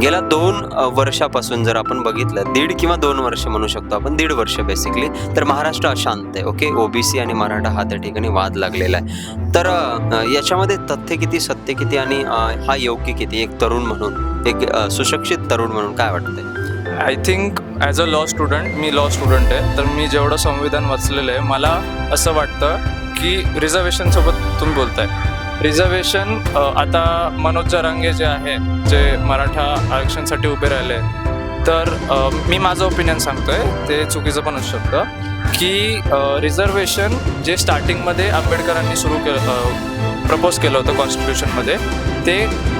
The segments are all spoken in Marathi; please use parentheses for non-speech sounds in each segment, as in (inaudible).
गेल्या दोन वर्षापासून जर आपण बघितलं दीड किंवा दोन वर्ष म्हणू शकतो आपण दीड वर्ष बेसिकली तर महाराष्ट्र अशांत आहे ओके ओबीसी आणि मराठा हा त्या ठिकाणी वाद लागलेला आहे. तर याच्यामध्ये तथ्य किती सत्य किती आणि हा योग्य किती? एक तरुण म्हणून एक सुशिक्षित तरुण म्हणून काय वाटतंय? I think as a law student me law student आहे तर मी जेवढं संविधान वाचलेलं आहे मला असं वाटतं की रिझर्वेशनसोबत तुम्ही बोलताय. रिझर्वेशन आता मनोज जरांगे जे आहे जे मराठा आरक्षणसाठी उभे राहिले तर मी माझं ओपिनियन सांगतोय ते चुकीचं पण असू शकतं की रिझर्वेशन जे स्टार्टिंगमध्ये आंबेडकरांनी सुरू केलं प्रपोज केलं होतं कॉन्स्टिट्यूशनमध्ये ते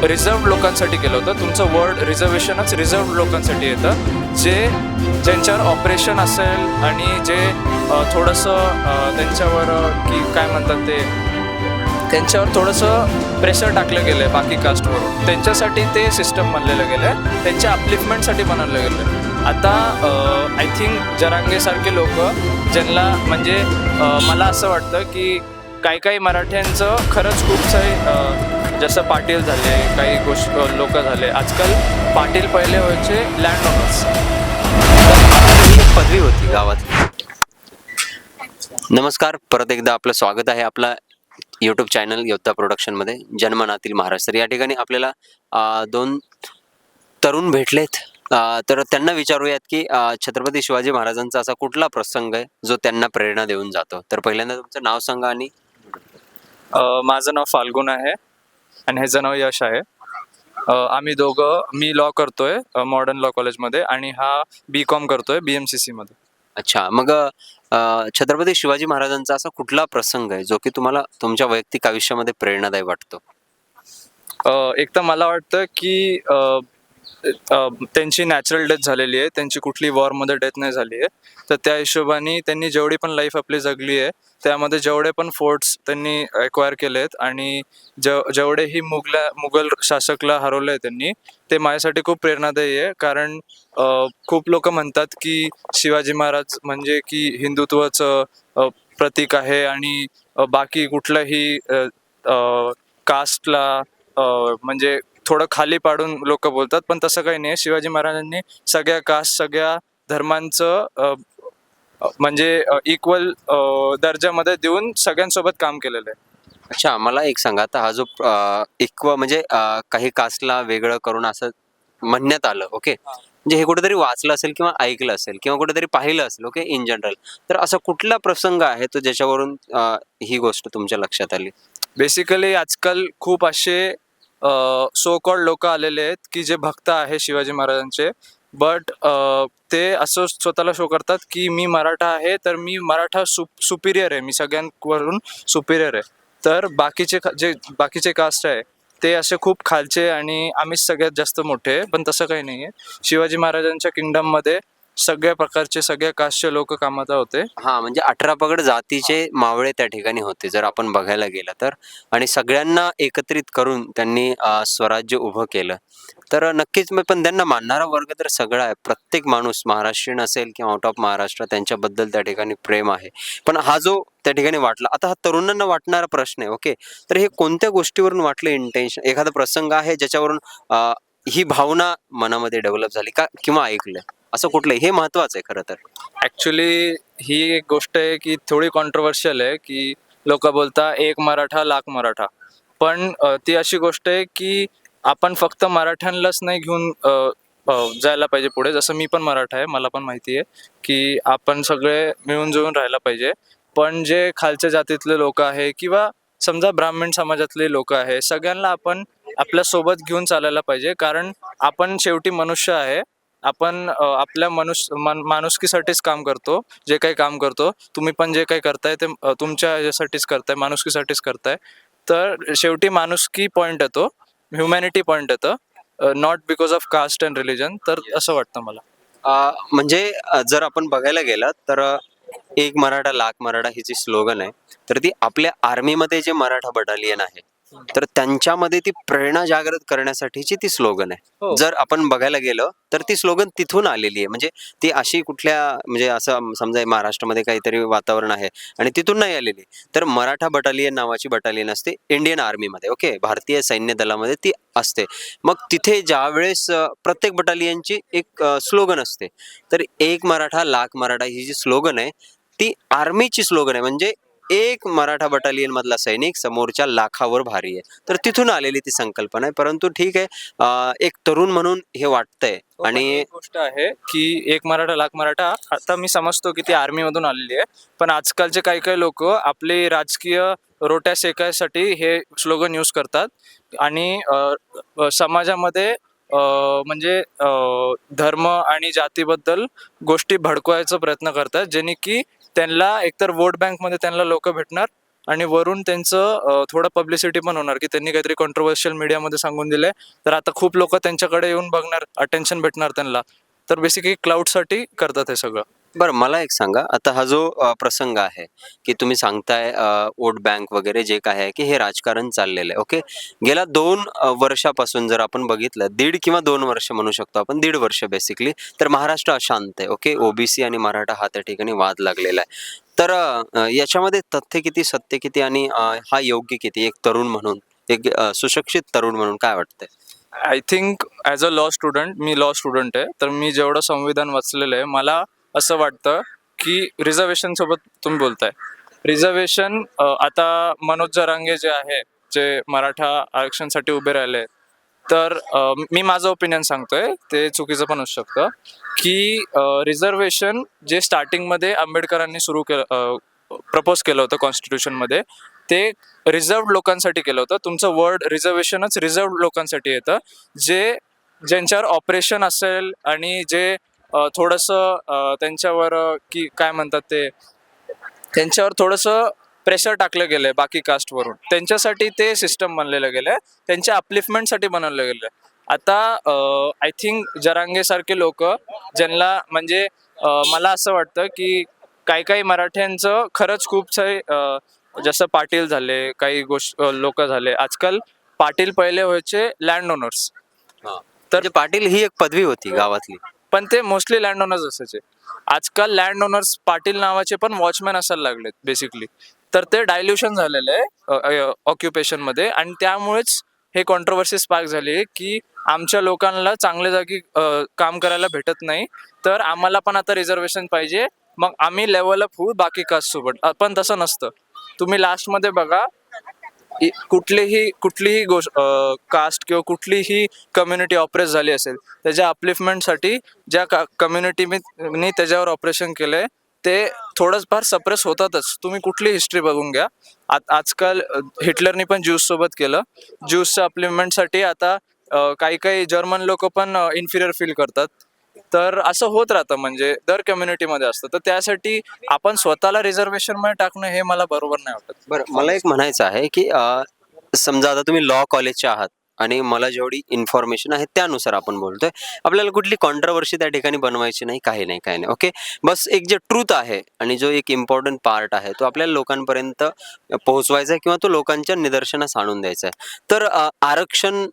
रिझर्व लोकांसाठी केलं होतं. तुमचं वर्ड रिझर्वेशनच रिझर्व लोकांसाठी येतं. जे ज्यांच्यावर ऑपरेशन असेल आणि जे थोडंसं त्यांच्यावर की काय म्हणतात ते त्यांच्यावर थोडंसं प्रेशर टाकलं गेलं आहे बाकी कास्टवरून त्यांच्यासाठी ते सिस्टम बनलेलं गेलं आहे त्यांच्या अपलिफ्टमेंटसाठी बनवलं गेलं आहे आता आय थिंक जरांगेसारखे लोक ज्यांना म्हणजे मला असं वाटतं की काही काही मराठ्यांचं खरंच खूप सारे जसं पाटील झाले काही गोष्ट लोक झाले. आजकाल पाटील पहिले व्हायचे लँड ओनर्स पदवी होती गावात. नमस्कार. परत एकदा आपलं स्वागत आहे आपला यूट्यूब चॅनल योद्धा प्रोडक्शनमध्ये जन्मनातील महाराष्ट्र या ठिकाणी आपल्याला दोन तरुण भेटलेत. तर त्यांना विचारूयात की छत्रपती शिवाजी महाराजांचा असा कुठला प्रसंग आहे जो त्यांना प्रेरणा देऊन जातो? तर पहिल्यांदा तुमचं नाव सांगा आणि माझं नाव फाल्गुन आहे आणि ह्याचं नाव यश आहे. आम्ही दोघं मी लॉ करतोय मॉडर्न लॉ कॉलेजमध्ये आणि हा बी कॉम करतोय बी एम सी सीमध्ये अच्छा मग अ, छत्रपती शिवाजी महाराजांचा असा कुठला प्रसंग आहे जो की तुम्हाला तुमच्या वैयक्तिक आयुष्यामध्ये प्रेरणादायी वाटतो? अ, एक तर मला वाटतं की अ, अ, त्यांची नॅचरल डेथ झालेली आहे. त्यांची कुठली वॉरमध्ये डेथ नाही झाली आहे. तर त्या हिशोबाने त्यांनी जेवढी पण लाईफ आपली जगली आहे त्यामध्ये जेवढे पण फोर्ट्स त्यांनी एक्वायर केले आहेत आणि जेव जेवढेही मुगला मुघल शासकला हरवलं आहे त्यांनी ते माझ्यासाठी खूप प्रेरणादायी आहे. कारण खूप लोक म्हणतात की शिवाजी महाराज म्हणजे की हिंदुत्वाचं प्रतीक आहे आणि बाकी कुठल्याही कास्टला म्हणजे थोडं खाली पाडून लोक बोलतात पण तसं काही नाही. शिवाजी महाराजांनी सगळ्या कास्ट सगळ्या धर्मांचं म्हणजे इक्वल दर्जामध्ये देऊन सगळ्यांसोबत काम केलेलं आहे. अच्छा मला एक सांगा. आता हा जो इक्व म्हणजे काही कास्टला वेगळं करून असं म्हणण्यात आलं ओके? म्हणजे हे कुठेतरी वाचलं असेल किंवा ऐकलं असेल किंवा कुठेतरी पाहिलं असेल ओके इन जनरल तर असा कुठला प्रसंग आहे तो ज्याच्यावरून ही गोष्ट तुमच्या लक्षात आली? बेसिकली आजकाल खूप असे सो कॉल्ड लोक आलेले आहेत की जे भक्त आहे शिवाजी महाराजांचे. बट ते असं स्वतःला शो करतात की मी मराठा आहे तर मी मराठा सुप सुपिरियर आहे. मी सगळ्यांवरून सुपिरियर आहे. तर बाकीचे का- जे बाकीचे कास्ट आहे ते असे खूप खालचे आणि आम्हीच सगळ्यात जास्त मोठे पण तसं काही नाही आहे शिवाजी महाराजांच्या किंगडममध्ये सगळ्या प्रकारचे सगळ्या कास्टचे लोक कामात होते. हा म्हणजे अठरा पगड जातीचे मावळे त्या ठिकाणी होते जर आपण बघायला गेलं तर. आणि सगळ्यांना एकत्रित करून त्यांनी स्वराज्य उभं केलं. तर नक्कीच मी पण त्यांना मानणारा वर्ग तर सगळा आहे. प्रत्येक माणूस महाराष्ट्रीयन असेल किंवा आउट ऑफ महाराष्ट्र त्यांच्याबद्दल त्या ठिकाणी प्रेम आहे. पण हा जो त्या ठिकाणी वाटला आता हा तरुणांना वाटणारा प्रश्न आहे ओके? तर हे कोणत्या गोष्टीवरून वाटलं इंटेन्शन एखादा प्रसंग आहे ज्याच्यावरून ही भावना मनामध्ये डेव्हलप झाली का किंवा ऐकलं? असं कुठलं हे महत्वाचं आहे खरं तर. ऍक्च्युली ही एक गोष्ट आहे की थोडी कॉन्ट्रोवर्शियल आहे की लोक बोलता एक मराठा लाख मराठा. पण अ, ती अशी गोष्ट आहे की आपण फक्त मराठ्यांनाच नाही घेऊन अ, अ, जायला पाहिजे पुढे. जसं मी पण मराठा आहे मला पण माहिती आहे की आपण सगळे मिळून जुळून राहायला पाहिजे. पण जे खालच्या जातीतले लोक आहे किंवा समजा ब्राह्मण समाजातले लोक आहे सगळ्यांना आपण आपल्यासोबत घेऊन चालायला पाहिजे. कारण आपण शेवटी मनुष्य आहे. आपण आपल्या मनुष्य माणुसकीसाठीच काम करतो जे काही काम करतो. तुम्ही पण जे काही करताय ते तुमच्या ह्याच्यासाठीच करताय माणुसकीसाठीच करताय. तर शेवटी माणुसकी पॉईंट येतो ह्युमॅनिटी पॉईंट येतं not because of caste and religion तर असं वाटतं मला. म्हणजे जर आपण बघायला गेलं तर एक मराठा लाख मराठा ही जी स्लोगन आहे. तर ती आपल्या आर्मीमध्ये जे मराठा बटालियन आहे तर त्यांच्यामध्ये ती प्रेरणा जागृत करण्यासाठीची ती स्लोगन आहे. हो. जर आपण बघायला गेलं तर ती स्लोगन तिथून आलेली आहे. म्हणजे ती अशी कुठल्या म्हणजे असं समजा महाराष्ट्रामध्ये काहीतरी वातावरण आहे आणि तिथून नाही आलेली. तर मराठा बटालियन नावाची बटालियन असते इंडियन आर्मीमध्ये ओके? भारतीय सैन्य दलामध्ये ती असते. मग तिथे ज्यावेळेस प्रत्येक बटालियनची एक स्लोगन असते. तर एक मराठा लाख मराठा ही जी स्लोगन आहे ती आर्मीची स्लोगन आहे. म्हणजे एक मराठा बटालियन मधला सैनिक समोरच्या लाखावर भारी आहे. तर तिथून आलेली ती संकल्पना आहे. परंतु ठीक आहे एक तरुण म्हणून हे वाटतंय. आणि आणि गोष्ट आहे की एक मराठा लाख मराठा आता मी समजतो की ती आर्मी मधून आलेली आहे. पण आजकालचे काही काही लोक आपले राजकीय रोट्या शेकायसाठी हे स्लोगन यूज करतात. आणि समाजामध्ये म्हणजे धर्म आणि जातीबद्दल गोष्टी भडकवायचा प्रयत्न करतात. जेणे की त्यांना एकतर वोट बँकमध्ये त्यांना लोक भेटणार आणि वरून त्यांचं थोडं पब्लिसिटी पण होणार की त्यांनी काहीतरी कॉन्ट्रोवर्शियल मीडियामध्ये सांगून दिले तर आता खूप लोक त्यांच्याकडे येऊन बघणार अटेन्शन भेटणार त्यांना. तर बेसिकली क्लाउडसाठी करतात हे सगळं. बरं मला एक सांगा. आता हा जो अ, प्रसंग आहे की तुम्ही सांगताय अ, वोट बँक वगैरे जे काय आहे की हे राजकारण चाललेलं आहे ओके? गेल्या दोन अ, वर्षापासून जर आपण बघितलं दीड किंवा दोन वर्ष म्हणू शकतो आपण दीड वर्ष बेसिकली तर महाराष्ट्र अशांत आहे ओके? ओबीसी आणि मराठा हा त्या ठिकाणी वाद लागलेला आहे. तर अ, याच्यामध्ये तथ्य किती सत्य किती आणि अ, हा योग्य किती? एक तरुण म्हणून एक अ, सुशिक्षित तरुण म्हणून काय वाटतंय? I think as a law student me law student आहे तर मी जेवढं संविधान वाचलेलं आहे मला असं वाटतं की रिझर्वेशन सोबत तुम्ही बोलताय. रिझर्वेशन आता मनोज जरांगे जे आहे जे मराठा आरक्षणसाठी उभे राहिले तर मी माझं ओपिनियन सांगतोय ते चुकीचं पण असू शकतं की रिझर्वेशन जे स्टार्टिंगमध्ये आंबेडकरांनी सुरू केलं प्रपोज केलं होतं कॉन्स्टिट्यूशनमध्ये ते रिझर्व लोकांसाठी केलं होतं. तुमचं वर्ड रिझर्वेशनच रिझर्व लोकांसाठी येतं जे ज्यांच्यावर ऑपरेशन असेल आणि जे थोडंसं त्यांच्यावर की काय म्हणतात ते त्यांच्यावर थोडंसं प्रेशर टाकलं गेलंय बाकी कास्टवरून त्यांच्यासाठी ते सिस्टम बनलेलं गेलंय. त्यांच्या अपलिफ्टमेंटसाठी बनवलं गेलं आता आय थिंक जरांगेसारखे लोक ज्यांना म्हणजे मला असं वाटतं की काही काही मराठ्यांचं खरंच खूप सारे जसं पाटील झाले काही गोष्ट लोक झाले. आजकाल पाटील पहिले व्हायचे लँड ओनर्स तर पाटील ही एक पदवी होती गावातली. पण ते मोस्टली लँड ओनर्स असायचे. आजकाल लँड ओनर्स पाटील नावाचे पण वॉचमॅन असायला लागलेत बेसिकली तर ते डायल्युशन झालेलं आहे ऑक्युपेशनमध्ये आणि त्यामुळेच हे कॉन्ट्रोवर्सी स्पार्क झाली की आमच्या लोकांना चांगल्या जागी काम करायला भेटत नाही. तर आम्हाला पण आता रिझर्वेशन पाहिजे. मग आम्ही लेवल अप होऊ बाकी कास्ट सोबत. पण तसं नसतं. तुम्ही लास्टमध्ये बघा इ- कुठलीही कुठलीही गोष्ट कास्ट किंवा कुठलीही कम्युनिटी ऑपरेस झाली असेल त्याच्या अपलिफ्टमेंटसाठी ज्या का कम्युनिटीनी त्याच्यावर ऑपरेशन केलंय ते थोडंफार सप्रेस होतातच. तुम्ही कुठली हिस्ट्री बघून घ्या. आ आजकाल अ, हिटलरनी पण ज्यूस सोबत केलं. ज्यूसच्या अपलिमेंटसाठी आता अ, काही काही जर्मन लोक पण इन्फिरियर फील करतात. तर असं होत राहतं म्हणजे दर कम्युनिटीमध्ये असतं. तर त्यासाठी आपण स्वतःला रिझर्वेशनमध्ये टाकणं हे मला बरोबर नाही वाटत. बरं मला एक म्हणायचं आहे की समजा आता तुम्ही लॉ कॉलेजचे आहात आणि मला जेवढी इन्फॉर्मेशन आहे त्यानुसार आपण बोलतोय. आपल्याला कुठली कॉन्ट्रवर्सी त्या ठिकाणी बनवायची नाही काही नाही काही नाही ओके बस एक जे ट्रूथ आहे आणि जो एक इम्पॉर्टंट पार्ट आहे तो आपल्याला लोकांपर्यंत पोहोचवायचा आहे किंवा तो लोकांच्या निदर्शनास आणून द्यायचा आहे. तर अ, आरक्षण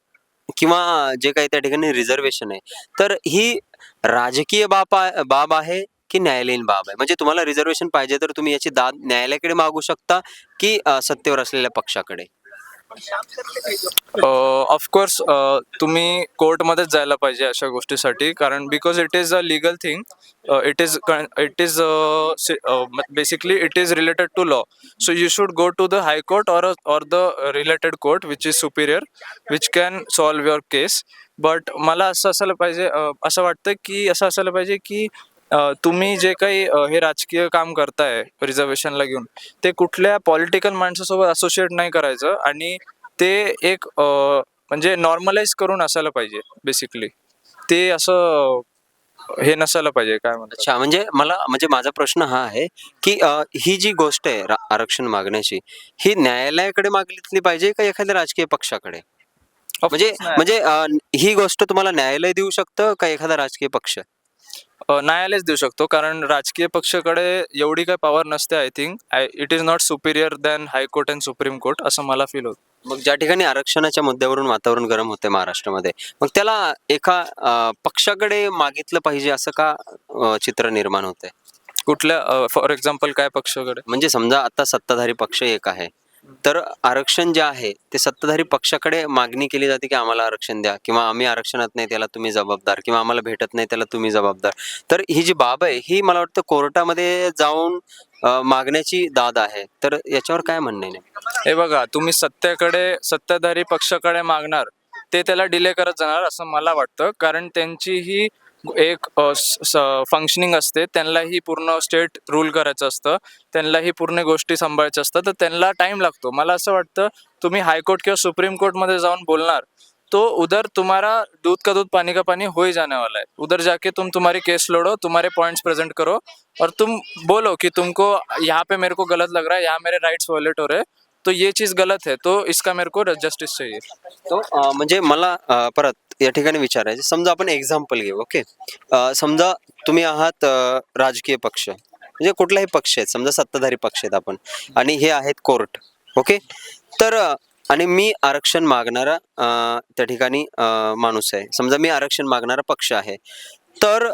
किंवा जे काही त्या ठिकाणी रिझर्वेशन आहे. तर ही राजकीय बाब बाब आहे की न्यायालयीन बाब आहे? म्हणजे तुम्हाला रिझर्वेशन पाहिजे तर तुम्ही याची दाद न्यायालयाकडे मागू शकता की सत्तेवर असलेल्या पक्षाकडे? ऑफकोर्स तुम्ही कोर्टमध्येच जायला पाहिजे अशा गोष्टीसाठी. कारण because it is a legal thing it is it is basically it is related to law so you should go to the high court or or the related court which is superior which can solve your case but मला असं असायला पाहिजे असं वाटतं की असं असायला पाहिजे की तुम्ही जे काही हे राजकीय काम करताय रिझर्वेशनला घेऊन ते कुठल्या पॉलिटिकल माणसासोबत असोसिएट नाही करायचं आणि ते एक म्हणजे नॉर्मलाइज करून असायला पाहिजे बेसिकली. ते असं हे नसायला पाहिजे काय म्हणतात? अच्छा म्हणजे मला म्हणजे माझा प्रश्न हा आहे की अ, ही जी गोष्ट आहे आरक्षण मागण्याची ही न्यायालयाकडे मागितली पाहिजे का एखाद्या राजकीय पक्षाकडे? म्हणजे म्हणजे ही गोष्ट तुम्हाला न्यायालय देऊ शकतं का एखादा राजकीय पक्ष? अ, न्यायालयच देऊ शकतो. कारण राजकीय पक्षाकडे एवढी काही पॉवर नसते I think I it is not superior than high court and supreme court असं मला फील होतं. मग ज्या ठिकाणी आरक्षणाच्या मुद्द्यावरून वातावरण गरम होते महाराष्ट्रामध्ये मग त्याला एका अं, पक्षाकडे मागितलं पाहिजे असं का अं, चित्र निर्माण होतंय? कुठल्या फॉर एक्झाम्पल काय पक्षाकडे? म्हणजे समजा आता सत्ताधारी पक्ष एक आहे. तर आरक्षण जे आहे ते सत्ताधारी पक्षाकडे मागणी केली जाते की आम्हाला आरक्षण द्या किंवा आम्ही आरक्षणात नाही त्याला तुम्ही जबाबदार किंवा आम्हाला भेटत नाही त्याला तुम्ही जबाबदार. तर ही जी बाब आहे ही मला वाटतं कोर्टामध्ये जाऊन मागण्याची दाद आहे. तर याच्यावर काय म्हणणं नाही हे बघा तुम्ही सत्तेकडे सत्ताधारी पक्षाकडे मागणार ते त्याला डिले करत जाणार असं मला वाटतं. कारण त्यांची ही एक फंक्शनिंग असते. त्यांनाही पूर्ण स्टेट रूल करायचं असतं. त्यांनाही पूर्ण गोष्टी सांभाळायच्या असतात. तर त्यांना टाइम लागतो. मला असं वाटतं तुम्ही हायकोर्ट किंवा सुप्रीम कोर्टमध्ये जाऊन बोलणार तो उधर तुम्हारा दूध का दूध पानी का पानी हो ही जाने वाला है उधर जाके तुम तुम्हारी केस लड़ो तुम्हारे पॉइंट्स प्रेजेंट करो और तुम बोलो कि तुमको यहाँ पे मेरे को गलत लग रहा है यहाँ मेरे राइट्स वॉलेट हो रहे हैं। तो ये चीज़ गलत है तो इसका मेरे को जस्टिस चाहिए। तो म्हणजे मला परत या ठिकाणी विचारायचं. समजा आपण एक्झाम्पल घेऊ ओके समजा तुम्ही आहात राजकीय पक्ष. म्हणजे कुठलाही पक्ष आहेत समजा सत्ताधारी पक्ष आहेत आपण. आणि हे आहेत कोर्ट ओके तर आणि मी आरक्षण मागणारा त्या ठिकाणी माणूस आहे. समजा मी आरक्षण मागणारा पक्ष आहे. तर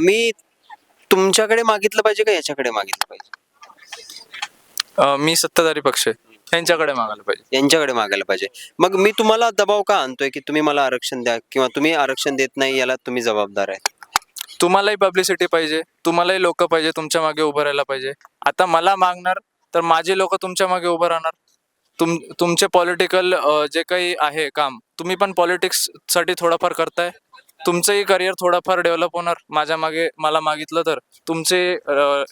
मी तुमच्याकडे मागितलं पाहिजे का याच्याकडे मागितलं पाहिजे? मी सत्ताधारी पक्ष आहे. त्यांच्याकडे मागायला पाहिजे. यांच्याकडे मागायला पाहिजे. मग मी तुम्हाला दबाव का आणतोय की तुम्ही मला आरक्षण द्या किंवा तुम्ही आरक्षण देत नाही याला तुम्ही जबाबदार आहे? तुम्हालाही पब्लिसिटी पाहिजे तुम्हालाही लोक पाहिजे तुमच्या मागे उभं राहायला पाहिजे. आता मला मागणार तर माझे लोक तुमच्या मागे उभं राहणार. तुम तुमचे पॉलिटिकल जे काही आहे काम तुम्ही पण पॉलिटिक्ससाठी थोडंफार करताय. तुमचंही करिअर थोडंफार डेव्हलप होणार. माझ्या मागे मला मागितलं तर तुमचे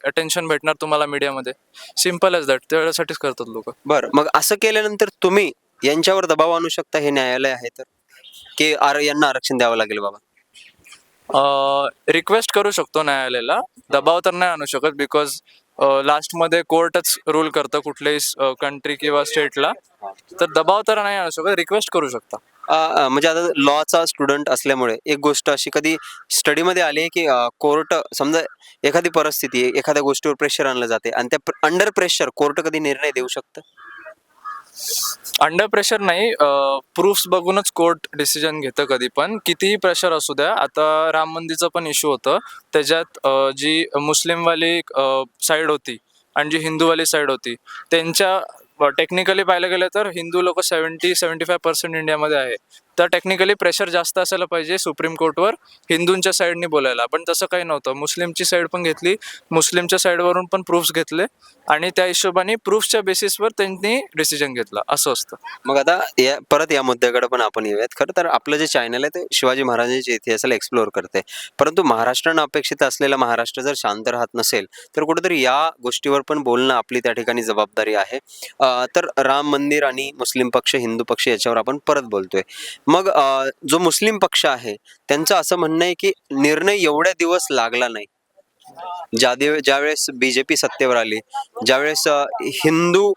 अटेन्शन भेटणार तुम्हाला मीडियामध्ये सिंपल एज दॅट त्याच्यासाठीच करतात लोक. बरं. मग असं केल्यानंतर तुम्ही यांच्यावर दबाव आणू शकता हे न्यायालय आहे तर? की आर यांना आरक्षण द्यावं लागेल बाबा? रिक्वेस्ट करू शकतो न्यायालयाला. दबाव तर नाही आणू शकत बिकॉज लास्टमध्ये कोर्टच रूल करतं कुठल्याही कंट्री किंवा स्टेटला तर दबाव तर नाही आणू शकत. रिक्वेस्ट करू शकता. म्हणजे आता लॉचा स्टुडंट असल्यामुळे एक गोष्ट अशी कधी स्टडीमध्ये आली आहे की कोर्ट समजा एखादी परिस्थिती एखाद्या गोष्टीवर प्रेशर आणलं जाते आणि त्या अंडर प्रेशर कोर्ट कधी निर्णय देऊ शकतं? अंडर प्रेशर नाही प्रूफ्स बघूनच कोर्ट डिसिजन घेतं कधी पण. कितीही प्रेशर असू द्या आता राम मंदिरचं पण इश्यू होतं. त्याच्यात जी मुस्लिमवाली साईड होती आणि जी हिंदूवाली साईड होती त्यांच्या टेक्निकली पाहायला गेलं तर हिंदू लोक सेव्हन्टी सेव्हन्टी फाय पर्सेंट इंडियामध्ये आहे. तर टेक्निकली प्रेशर जास्त असायला पाहिजे सुप्रीम कोर्टवर हिंदूंच्या साईडनी बोलायला. पण तसं काही नव्हतं. मुस्लिमची साईड पण घेतली. मुस्लिमच्या साईडवरून पण प्रूफ्स घेतले. आणि त्या हिशोबाने प्रूफच्या बेसिसवर त्यांनी डिसिजन घेतला. असं असतं. मग आता या परत या मुद्द्याकडे पण आपण येऊयात. खरं तर आपलं जे चॅनल आहे ते शिवाजी महाराजांच्या इतिहासाला एक्सप्लोअर करते. परंतु महाराष्ट्रानं अपेक्षित असलेला महाराष्ट्र जर शांत राहत नसेल तर कुठेतरी या गोष्टीवर पण बोलणं आपली त्या ठिकाणी जबाबदारी आहे. तर राम मंदिर आणि मुस्लिम पक्ष हिंदू पक्ष याच्यावर आपण परत बोलतोय. मग जो मुस्लिम पक्ष आहे त्यांचं असं म्हणणं आहे की निर्णय एवढ्या दिवस लागला नाही. ज्या दिव ज्यावेळेस बीजेपी सत्तेवर आली ज्यावेळेस हिंदू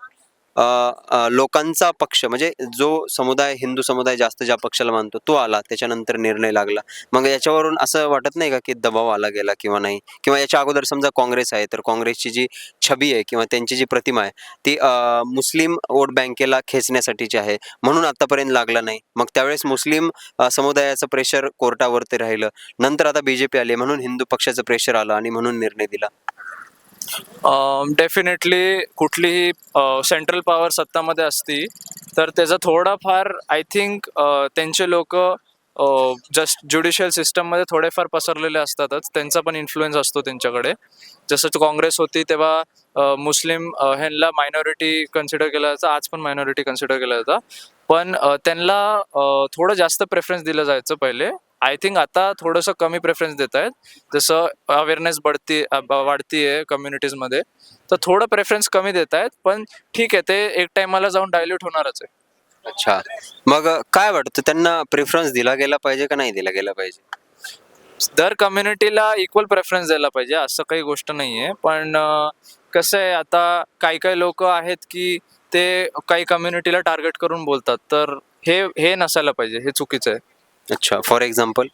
लोकांचा पक्ष म्हणजे जो समुदाय हिंदू समुदाय जास्त ज्या पक्षाला मानतो तो आला त्याच्यानंतर निर्णय लागला. मग याच्यावरून असं वाटत नाही का की दबाव आला गेला किंवा नाही? किंवा याच्या अगोदर समजा काँग्रेस आहे तर काँग्रेसची जी छबी आहे किंवा त्यांची जी प्रतिमा आहे ती मुस्लिम वोट बँकेला खेचण्यासाठीची आहे म्हणून आतापर्यंत लागला नाही. मग त्यावेळेस मुस्लिम समुदायाचं प्रेशर कोर्टावरती राहिलं. नंतर आता बीजेपी आली म्हणून हिंदू पक्षाचं प्रेशर आलं आणि म्हणून निर्णय दिला. डेफिनेटली कुठलीही सेंट्रल पॉवर सत्तामध्ये असती तर त्याचा थोडाफार आय थिंक त्यांचे लोक जस्ट ज्युडिशियल सिस्टममध्ये थोडेफार पसरलेले असतातच. त्यांचा पण इन्फ्लुएन्स असतो त्यांच्याकडे. जसं काँग्रेस होती तेव्हा मुस्लिम ह्यांना मायनॉरिटी कन्सिडर केला जायचा. आज पण मायनॉरिटी कन्सिडर केला जाता पण त्यांना थोडं जास्त प्रेफरन्स दिलं जायचं पहिले. आय थिंक आता थोडंसं कमी प्रेफरन्स देत आहेत. जसं अवेअरनेस बढती वाढती आहे कम्युनिटीजमध्ये तर थोडं प्रेफरन्स कमी देत आहेत पण ठीक आहे ते एक टायमाला जाऊन डायल्यूट होणारच आहे. अच्छा. मग काय वाटतं त्यांना प्रेफरन्स दिला गेला पाहिजे का नाही दिला गेला पाहिजे? दर कम्युनिटीला इक्वल प्रेफरन्स द्यायला पाहिजे असं काही गोष्ट नाही आहे पण अं, कसं आहे आता काही काही लोक आहेत की ते काही कम्युनिटीला टार्गेट करून बोलतात. तर हे हे नसायला पाहिजे हे चुकीचं आहे. अच्छा फॉर एक्झाम्पल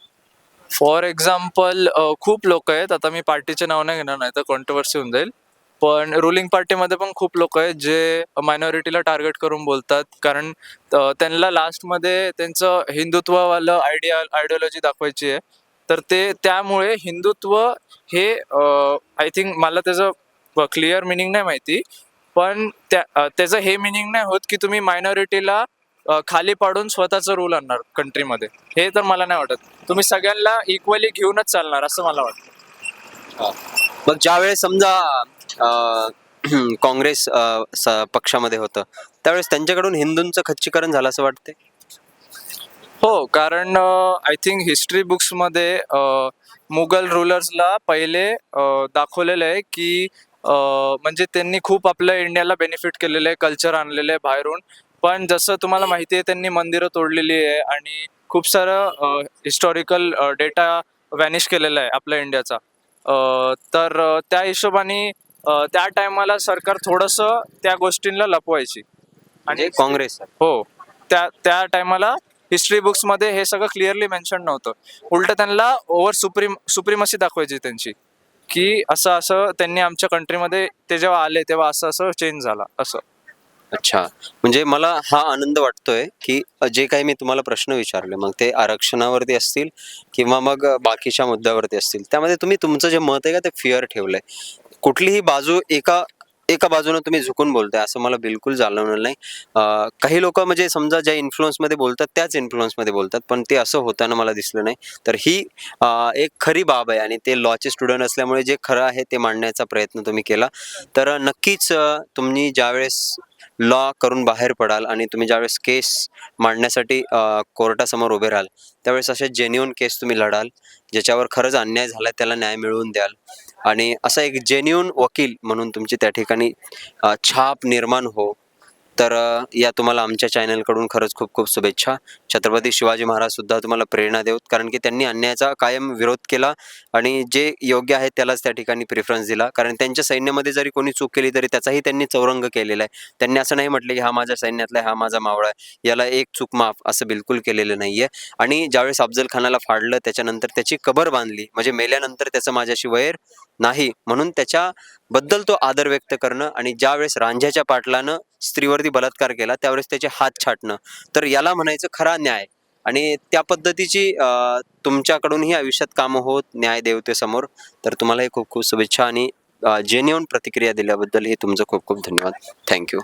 फॉर एक्झाम्पल खूप लोक आहेत. आता मी पार्टीचे नाव नाही घेणार नाही तर कॉन्ट्रोवर्सी होऊन जाईल. पण रुलिंग पार्टीमध्ये पण खूप लोक आहेत जे मायनॉरिटीला टार्गेट करून बोलतात. कारण त्यांना लास्टमध्ये त्यांचं हिंदुत्ववालं आयडिया आयडिओलॉजी दाखवायची आहे. तर ते त्यामुळे हिंदुत्व हे आय थिंक मला त्याचं क्लिअर मिनिंग नाही माहिती. पण त्या त्याचं हे मिनिंग नाही होत की तुम्ही मायनॉरिटीला खाली पाडून स्वतःचं रूल आणणार कंट्रीमध्ये हे तर मला नाही वाटत. तुम्ही सगळ्यांना इक्वली घेऊनच चालणार असं मला वाटतं. मग ज्यावेळेस समजा (clears throat) काँग्रेस पक्षामध्ये होतं त्यावेळेस त्यांच्याकडून हिंदूंचं खच्चीकरण झालं असं वाटते हो कारण आय थिंक हिस्ट्री बुक्समध्ये मुघल रुलर्सला पहिले दाखवलेलं आहे की म्हणजे त्यांनी खूप आपल्या इंडियाला बेनिफिट केलेलं आहे कल्चर आणलेलं आहे बाहेरून. पण जसं तुम्हाला माहिती आहे त्यांनी मंदिरं तोडलेली आहे आणि खूप सारं हिस्टॉरिकल डेटा व्हॅनिश केलेला आहे आपल्या इंडियाचा तर त्या हिशोबाने त्या टायमाला सरकार थोडंसं त्या गोष्टींना लपवायची. म्हणजे काँग्रेस. हो त्या त्या टायमाला हिस्ट्री बुक्समध्ये हे सगळं क्लिअरली मेन्शन नव्हतं. उलट त्यांना ओव्हर सुप्रीम सुप्रीमसी दाखवायची त्यांची. की असं असं त्यांनी आमच्या कंट्रीमध्ये ते जेव्हा आले तेव्हा असं असं चेंज झाला असं. अच्छा. म्हणजे मला हा आनंद वाटतोय की जे काही मी तुम्हाला प्रश्न विचारले मग ते आरक्षणावरती असतील किंवा मग बाकीच्या मुद्द्यावरती असतील त्यामध्ये तुम्ही तुमचं जे मत आहे का ते फिअर ठेवलंय? कुठलीही बाजू एका एका बाजूने तुम्ही झुकून बोलताय असं मला बिलकुल जाणवलं नाही. काही लोक म्हणजे समजा ज्या इन्फ्लुअन्समध्ये बोलतात त्याच इन्फ्लुअन्समध्ये बोलतात पण ते असं होताना मला दिसलं नाही. तर ही आ, एक खरी बाब आहे आणि ते लॉचे स्टुडंट असल्यामुळे जे खरं आहे ते मांडण्याचा प्रयत्न तुम्ही केला. तर नक्कीच तुम्ही ज्यावेळेस लॉ करून बाहेर पडाल आणि तुम्ही ज्यावेळेस केस मांडण्यासाठी कोर्टासमोर उभे राहाल त्यावेळेस असे जेन्युन केस तुम्ही लढाल ज्याच्यावर खरंच अन्याय झाला त्याला न्याय मिळवून द्याल. आणि असा एक जेन्युन वकील म्हणून तुमची त्या ठिकाणी छाप निर्माण हो. तर या तुम्हाला आमच्या चॅनलकडून खरंच खूप खूप शुभेच्छा. छत्रपती शिवाजी महाराज सुद्धा तुम्हाला प्रेरणा देऊत कारण की त्यांनी अन्यायाचा कायम विरोध केला आणि जे योग्य आहे त्यालाच त्या ठिकाणी प्रिफरन्स दिला. कारण त्यांच्या सैन्यामध्ये जरी कोणी चूक केली तरी त्याचाही त्यांनी चौरंग केलेला आहे. त्यांनी असं नाही म्हटलं की हा माझ्या सैन्यातला आहे, हा माझा मावळा आहे. याला एक चूक माफ असं बिलकुल केलेलं नाहीये. आणि ज्यावेळेस अफजल खानाला फाडलं त्याच्यानंतर त्याची कबर बांधली म्हणजे मेल्यानंतर त्याचं माझ्याशी वैर नाही. म्हणून त्याच्याबद्दल तो आदर व्यक्त करणं आणि ज्यावेळेस रांझ्याच्या पाटलानं स्त्रीवरती बलात्कार केला त्यावेळेस त्याचे हात छाटणं. तर याला म्हणायचं खरा न्याय. आणि त्या पद्धतीची तुमच्याकडूनही आयुष्यात कामं होत न्याय देवतेसमोर तर तुम्हालाही खूप खूप शुभेच्छा आणि जेन्युन प्रतिक्रिया दिल्याबद्दल हे तुमचं खूप खूप धन्यवाद. थँक्यू